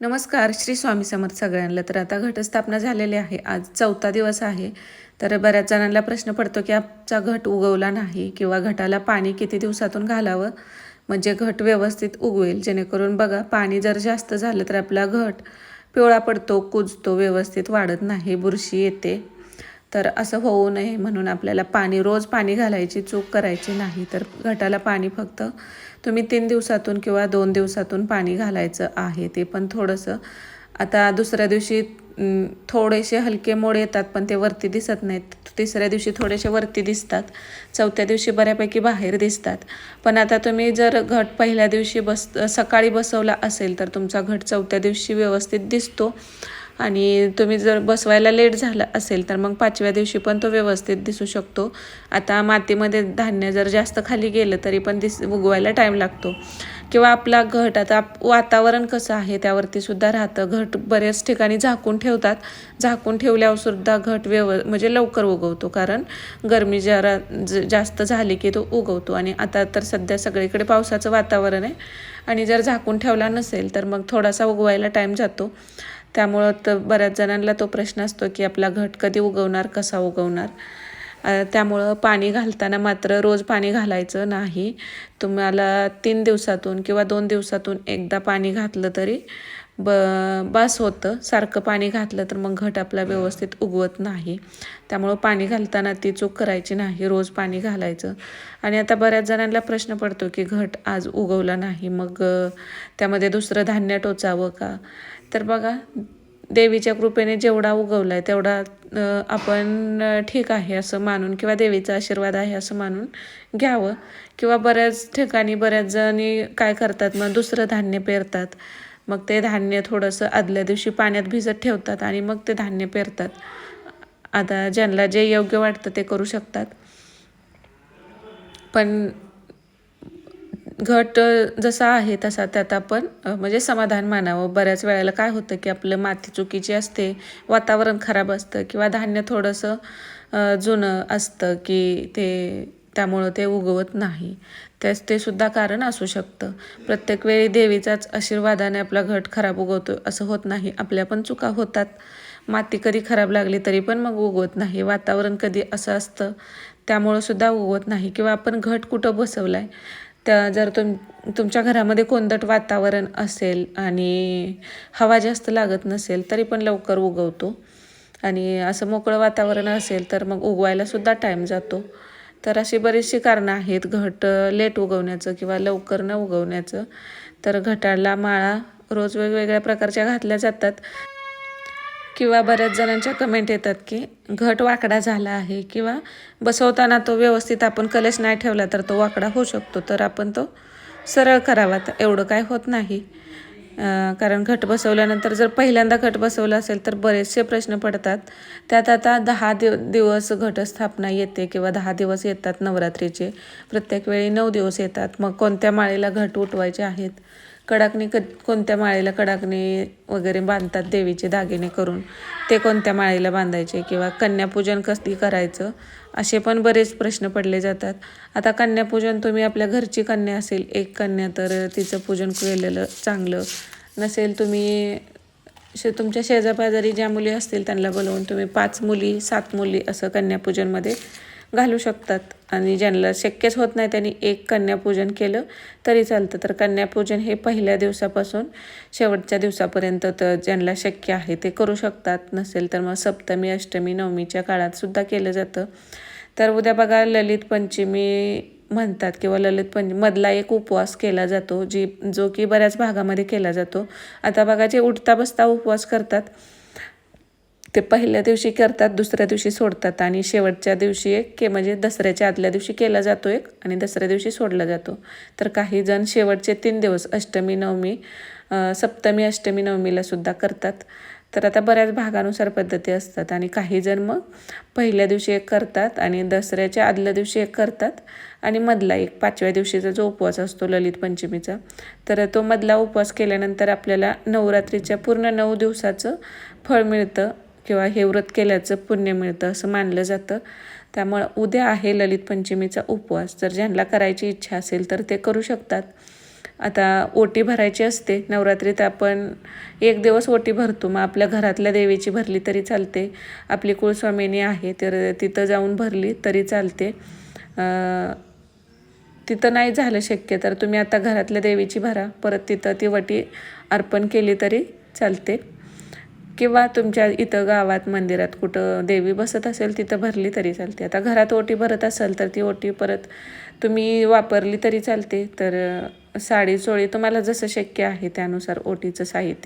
नमस्कार श्री स्वामी समर्थ सगळ्यांना. तर आता घटस्थापना झालेली आहे. आज चौथा दिवस आहे. तर बऱ्याच जणांना प्रश्न पडतो की आमचा घट उगवला नाही किंवा घटाला पाणी किती दिवसातून घालावं? म्हणजे घट व्यवस्थित उगवेल. जेणेकरून बघा पाणी जर जास्त झालं तर आपला घट पिवळा पडतो कुजतो व्यवस्थित वाढत नाही बुरशी येते. तर असं होऊ नये म्हणून आपल्याला पाणी रोज पाणी घालायची चूक करायची नाही. तर घटाला पाणी फक्त तुम्ही तीन दिवसातून किंवा दोन दिवसातून पाणी घालायचं आहे. ते पण थोडंसं आता दुसऱ्या दिवशी थोडेसे हलके मोड येतात पण ते वरती दिसत नाहीत. तिसऱ्या दिवशी थोडेसे वरती दिसतात. चौथ्या दिवशी बऱ्यापैकी बाहेर दिसतात. पण आता तुम्ही जर घट पहिल्या दिवशी बस सकाळी बसवला असेल तर तुमचा घट चौथ्या दिवशी व्यवस्थित दिसतो. आणि तुम्ही जर बसवायला लेट झाला असेल तर मग पाचव्या दिवशी पण तो व्यवस्थित दिसू शकतो. आता मातीमध्ये धान्य जर जास्त खाली गेलं तरी पण दिस उगवायला टाईम लागतो. किंवा आपला घट आता वातावरण कसं आहे त्यावरती सुद्धा राहतं. घट बऱ्याच ठिकाणी झाकून ठेवतात. झाकून ठेवल्यावर सुद्धा घट व्यव म्हणजे लवकर उगवतो. कारण गरमी जरा जास्त झाली की तो उगवतो. आणि आता तर सध्या सगळीकडे पावसाचं वातावरण आहे. आणि जर झाकून ठेवला नसेल तर मग थोडासा उगवायला टाईम जातो. त्यामुळं तर बऱ्याच जणांना तो प्रश्न असतो की आपला घट कधी उगवणार कसा उगवणार? त्यामुळं पाणी घालताना मात्र रोज पाणी घालायचं नाही. तुम्हाला तीन दिवसातून किंवा दोन दिवसातून एकदा पाणी घातलं तरी ब बास होतं. सारखं पाणी घातलं तर मग घट आपला व्यवस्थित उगवत नाही. त्यामुळं पाणी घालताना ती चूक करायची नाही रोज पाणी घालायचं. आणि आता बऱ्याच जणांना प्रश्न पडतो की घट आज उगवला नाही मग त्यामध्ये दुसरं धान्य टोचावं का? तर बघा देवीच्या कृपेने जेवढा उगवला आहे तेवढा आपण ठीक आहे असं मानून किंवा देवीचा आशीर्वाद आहे असं मानून घ्यावं. किंवा बऱ्याच ठिकाणी बऱ्याच जणी काय करतात मग दुसरं धान्य पेरतात. मग ते धान्य थोडंसं आदल्या दिवशी पाण्यात भिजत ठेवतात आणि मग ते धान्य पेरतात. आता ज्यांना जे योग्य वाटतं ते करू शकतात. पण घट जसा आहे तसा त्यात आपण म्हणजे समाधान मानावं. बऱ्याच वेळेला काय होतं की आपलं माती चुकीची असते वातावरण खराब असतं किंवा धान्य थोडंसं जुनं असतं की ते त्यामुळं ते उगवत नाही. त्याच ते सुद्धा कारण असू शकतं. प्रत्येक वेळी देवीचाच आशीर्वादाने आपला घट खराब उगवतो असं होत नाही. आपल्या पण चुका होतात. माती कधी खराब लागली तरी पण मग उगवत नाही. वातावरण कधी असं असतं त्यामुळं सुद्धा उगवत नाही. किंवा आपण घट कुठं बसवला आहे त्या जर तुम तुमच्या घरामध्ये कोंदट वातावरण असेल आणि हवा जास्त लागत नसेल तरी पण लवकर उगवतो. आणि असं मोकळं वातावरण असेल तर मग उगवायलासुद्धा टाईम जातो. तर अशी बरीचशी कारणं आहेत. घट लेट उगवण्याचं किंवा लवकर न उगवण्याचं. तर घटाला माळा रोज वेगवेगळ्या प्रकारच्या घातल्या जातात. किंवा बऱ्याच जणांच्या कमेंट येतात की घट वाकडा झाला आहे किंवा बसवताना तो व्यवस्थित आपण कलश नाही ठेवला तर तो वाकडा होऊ शकतो. तर आपण तो सरळ करावा. तर एवढं काय होत नाही. कारण घट बसवल्यानंतर जर पहिल्यांदा घट बसवला असेल तर बरेचसे प्रश्न पडतात. त्यात आता दहा दिव दिवस घटस्थापना येते किंवा दहा दिवस येतात नवरात्रीचे. प्रत्येक वेळी नऊ दिवस येतात. मग कोणत्या माळेला घट उठवायचे आहेत? कडाकणी क कोणत्या माळेला कडाकणी वगैरे बांधतात देवीचे दागिने करून ते कोणत्या माळेला बांधायचे किंवा कन्यापूजन कसली करायचं असे पण बरेच प्रश्न पडले जातात. आता कन्यापूजन तुम्ही आपल्या घरची कन्या असेल एक कन्या तर तिचं पूजन केलेलं चांगलं नसेल तुम्ही शे तुमच्या शेजापाजारी ज्या मुली असतील त्यांना बोलवून तुम्ही पाच मुली सात मुली असं कन्यापूजनमध्ये घालू शकतात. आणि ज्यांना शक्यच होत नाही त्यांनी एक कन्यापूजन केलं तरी चालतं. तर कन्यापूजन हे पहिल्या दिवसापासून शेवटच्या दिवसापर्यंत तर ज्यांना शक्य आहे ते करू शकतात. नसेल तर मग सप्तमी अष्टमी नवमीच्या काळात सुद्धा केलं जातं. तर उद्या बघा ललित पंचमी म्हणतात किंवा ललित पंच मधला एक उपवास केला जातो जी जो की बऱ्याच भागामध्ये केला जातो. आता बघा जे उठता बसता उपवास करतात ते पहिल्या दिवशी करतात दुसऱ्या दिवशी सोडतात आणि शेवटच्या दिवशी एक के म्हणजे दसऱ्याच्या आदल्या दिवशी केला जातो एक आणि दसऱ्या दिवशी सोडला जातो. तर काही जण शेवटचे तीन दिवस अष्टमी नवमी सप्तमी अष्टमी नवमीला सुद्धा करतात. तर आता बऱ्याच भागानुसार पद्धती असतात आणि काही जण मग पहिल्या दिवशी एक करतात आणि दसऱ्याच्या आदल्या दिवशी एक करतात आणि मधला एक पाचव्या दिवशीचा जो उपवास असतो ललित पंचमीचा तर तो मधला उपवास केल्यानंतर आपल्याला नवरात्रीच्या पूर्ण नऊ दिवसाचं फळ मिळतं किंवा हे व्रत केल्याचं पुण्य मिळतं असं मानलं जातं. त्यामुळं उद्या आहे ललित पंचमीचा उपवास. जर ज्यांना करायची इच्छा असेल तर ते करू शकतात. आता ओटी भरायची असते. नवरात्रीत आपण एक दिवस ओटी भरतो. मग आपल्या घरातल्या देवीची भरली तरी चालते. आपली कुळस्वामिनी आहे तर तिथं जाऊन भरली तरी चालते. तिथं नाही झालं शक्य तर तुम्ही आता घरातल्या देवीची भरा. परत तिथं ती वटी अर्पण केली तरी चालते. किंवा तुमच्या इथं गावात मंदिरात कुठं देवी बसत असेल तिथं भरली तरी चालते. आता घरात ओटी भरत असेल तर ती ओटी परत तुम्ही वापरली तरी चालते. तर साडी चोळी तुम्हाला जसं शक्य आहे त्यानुसार ओटीचं साहित्य